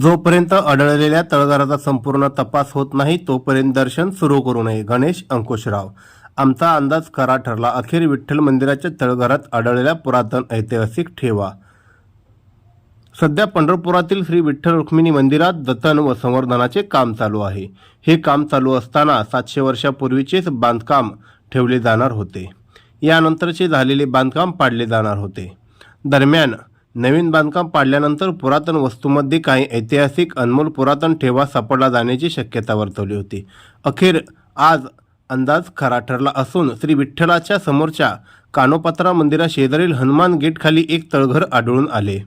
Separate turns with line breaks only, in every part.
जोपर्यंत आढळलेल्या तळघराचा संपूर्ण तपास होत नाही तोपर्यंत दर्शन सुरू करू नये. गणेश अंकुशराव. आमचा अंदाज खरा ठरला. अखेर विठ्ठल मंदिराच्या तळघरात आढळलेल्या पुरातन ऐतिहासिक ठेवा. सध्या पंढरपुरातील श्री विठ्ठल रुक्मिणी मंदिरात जतन व संवर्धनाचे काम चालू आहे. हे काम चालू असताना सातशे वर्षापूर्वीचेच बांधकाम ठेवले जाणार होते. यानंतरचे झालेले बांधकाम पाडले जाणार होते. दरम्यान नवीन बांधकाम पाडल्यानंतर पुरातन वस्तूमध्ये काही ऐतिहासिक अनमोल पुरातन ठेवा सापडला जाण्याची शक्यता वर्तवली होती. अखेर आज अंदाज खरा ठरला असून श्री विठ्ठलाच्या समोरच्या कानोपात्रा मंदिरा शेजारील हनुमान गेटखाली एक तळघर आढळून आले.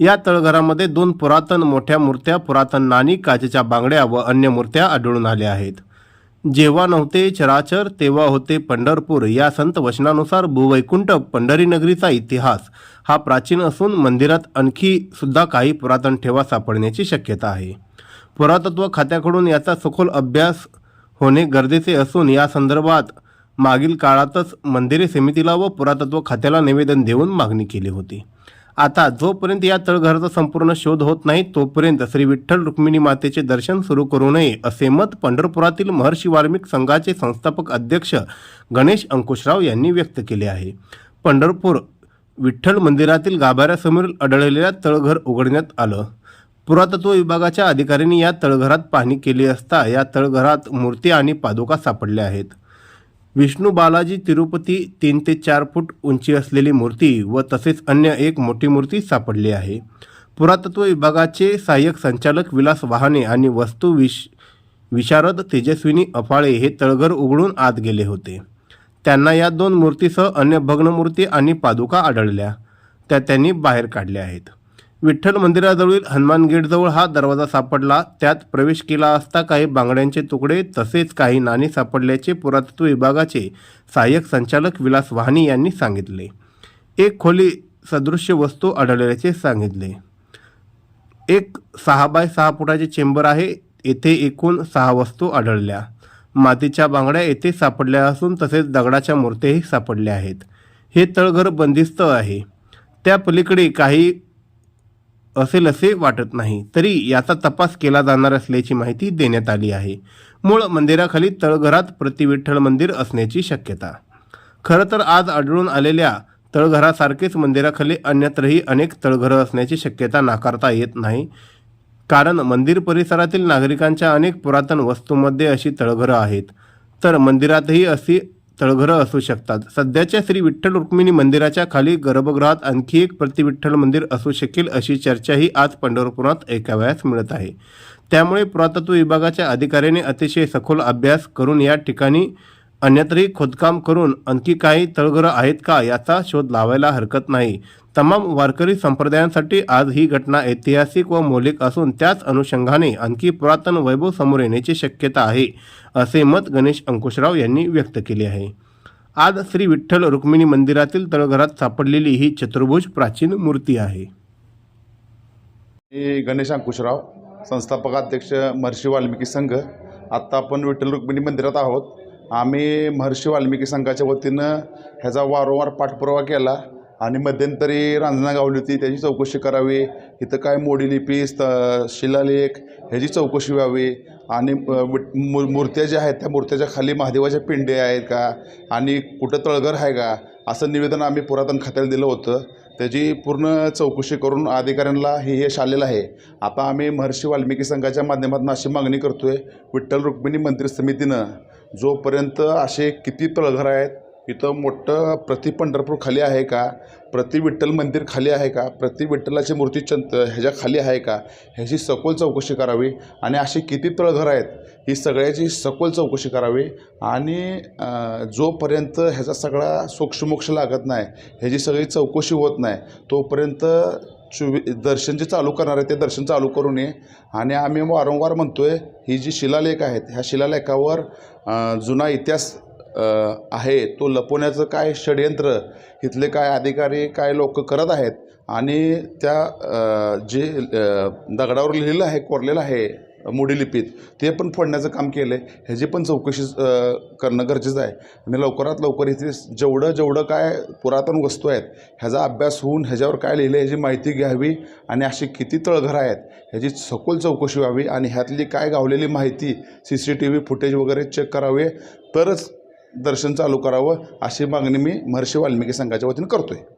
या तळघरामध्ये दोन पुरातन मोठ्या मूर्त्या पुरातन नाणी काचेच्या बांगड्या व अन्य मूर्त्या आढळून आल्या आहेत. जेव्हा नव्हते चराचर तेव्हा होते पंढरपूर. या संत वचनानुसार भूवैकुंठ पंढरी नगरीचा इतिहास. हा प्राचीन असून मंदिरात आणखी सुद्धा काही पुरातन ठेवा सापडण्याची शक्यता आहे. पुरातत्व खात्याकडून याचा सखोल अभ्यास होणे गरजेचे असून या संदर्भात मागील काळातच मंदिरे समितीला व पुरातत्व खात्याला निवेदन देऊन मागणी केली होती. आता जोपर्यंत या तळघराचा संपूर्ण शोध होत नाही तोपर्यंत श्री विठ्ठल रुक्मिणी मातेचे दर्शन सुरू करू नये असे मत पंढरपुरातील महर्षी वाल्मिक संघाचे संस्थापक अध्यक्ष गणेश अंकुशराव यांनी व्यक्त केले आहे. पंढरपूर विठ्ठल मंदिरातील गाभाऱ्यासमोर आढळलेल्या तळघर उघडण्यात आलं. पुरातत्व विभागाच्या अधिकाऱ्यांनी या तळघरात पाहणी केली असता या तळघरात मूर्ती आणि पादुका सापडल्या आहेत. विष्णू बालाजी तिरुपती तीन ते चार फूट उंची असलेली मूर्ती व तसेच अन्य एक मोठी मूर्ती सापडली आहे. पुरातत्व विभागाचे सहाय्यक संचालक विलास वाहने आणि वस्तू विश विशारद तेजस्विनी अफाळे हे तळघर उघडून आत गेले होते. त्यांना या दोन मूर्तीसह अन्य भग्न मूर्ती आणि पादुका आढळल्या. त्या त्यांनी बाहेर काढल्या आहेत. विठ्ठल मंदिराजवळील हनुमान गेटजवळ हा दरवाजा सापडला. त्यात प्रवेश केला असता काही बांगड्यांचे तुकडे तसेच काही नाणी सापडल्याचे पुरातत्व विभागाचे सहाय्यक संचालक विलास वाहनी यांनी सांगितले. एक खोली सदृश्य वस्तू आढळल्याचे सांगितले. एक सहा बाय सहा फुटाचे चेंबर आहे. येथे एकूण सहा वस्तू आढळल्या. मातीच्या बांगड्या येथे सापडल्या असून तसेच दगडाच्या मूर्त्याही सापडल्या आहेत. हे तळघर बंदिस्त आहे. त्या पलीकडे काही असेल असे वाटत नाही. तरी याचा तपास केला जाणार असल्याची माहिती देण्यात आली आहे. मूळ मंदिराखाली तळघरात प्रतिविठ्ठल मंदिर असण्याची शक्यता. खरं तर आज आढळून आलेल्या तळघरासारखेच मंदिराखाली अन्यत्रही अनेक तळघरं असण्याची शक्यता नाकारता येत नाही. कारण मंदिर परिसरातील नागरिकांच्या अनेक पुरातन वस्तूंमध्ये अशी तळघरं आहेत. तर मंदिरातही अशी तळघरं असू शकतात. सध्याच्या श्री विठ्ठल रुक्मिणी मंदिराच्या खाली गर्भगृहात आणखी एक प्रतिविठ्ठल मंदिर असू शकेल अशी चर्चाही आज पंढरपुरात ऐकावयास मिळत आहे. त्यामुळे पुरातत्व विभागाच्या अधिकाऱ्यांनी अतिशय सखोल अभ्यास करून या ठिकाणी अन्यत्रही खोदकाम करून आणखी काही तळघरं आहेत का याचा शोध लावायला हरकत नाही. तमाम वारकरी संप्रदायांसाठी आज ही घटना ऐतिहासिक व मौलिक असून त्याच अनुषंगाने आणखी पुरातन वैभव समोर येण्याची शक्यता आहे असे मत गणेश अंकुशराव यांनी व्यक्त केले आहे. आज श्री विठ्ठल रुक्मिणी मंदिरातील तळघरात सापडलेली ही चतुर्भुज प्राचीन मूर्ती आहे.
गणेश अंकुशराव संस्थापकाध्यक्ष महर्षी वाल्मिकी संघ. आत्ता आपण विठ्ठल रुक्मिणी मंदिरात आहोत. आम्ही महर्षी वाल्मिकी संघाच्या वतीनं ह्याचा वारंवार पाठपुरावा केला आणि मध्यंतरी रांजना गावली होती त्याची चौकशी करावी. इथं काय मोडी लिपी स्त शिलालेख ह्याची चौकशी व्हावी. आणि विट- मू मूर्त्या ज्या आहेत त्या मूर्त्याच्या खाली महादेवाच्या पिंडे आहेत का? आणि कुठं तळघर आहे का? असं निवेदन आम्ही पुरातन खात्याला दिलं होतं. त्याची पूर्ण चौकशी करून अधिकाऱ्यांना हे यश आलेलं आहे. आता आम्ही महर्षी वाल्मिकी संघाच्या माध्यमातून अशी मागणी करतो आहे विठ्ठल रुक्मिणी मंत्री समितीनं जोपर्यंत असे किती तळघर आहेत इथं मोठं प्रति पंढरपूर खाली आहे का? प्रति विठ्ठल मंदिर खाली आहे का? प्रति विठ्ठलाची मूर्ती चंत ह्याच्या खाली आहे का? ह्याची सखोल चौकशी करावी. आणि अशी किती तळघर आहेत ही सगळ्याची सखोल चौकशी करावी. आणि जोपर्यंत ह्याचा सगळा सोक्षमोक्ष लागत नाही ह्याची सगळी चौकशी होत नाही तोपर्यंत चोवी दर्शन जे चालू करणार आहे ते दर्शन चालू करू नये. आणि आम्ही वारंवार म्हणतो आहे ही जी शिलालेख आहेत ह्या शिलालेखावर जुना इतिहास आहे. तो लपवण्याचं काय षडयंत्र इथले काय अधिकारी काय लोक करत आहेत आणि त्या जे दगडावर लिहिलेलं आहे कोरलेलं आहे मोडी लिपीत. ते पण फोडण्याचं काम केलं आहे ह्याची पण चौकशी करणं गरजेचं आहे. आणि लवकरात लवकर इथे जेवढं जेवढं काय पुरातन वस्तू आहेत ह्याचा अभ्यास होऊन ह्याच्यावर काय लिहिलं आहे ह्याची माहिती घ्यावी आणि अशी किती तळघरं आहेत ह्याची सखोल चौकशी व्हावी आणि ह्यातली काय गावलेली माहिती C C T V footage वगैरे चेक करावे तरच दर्शन चालू करावं अशी मागणी मी महर्षी वाल्मिकी संघाच्या वतीनं करतो आहे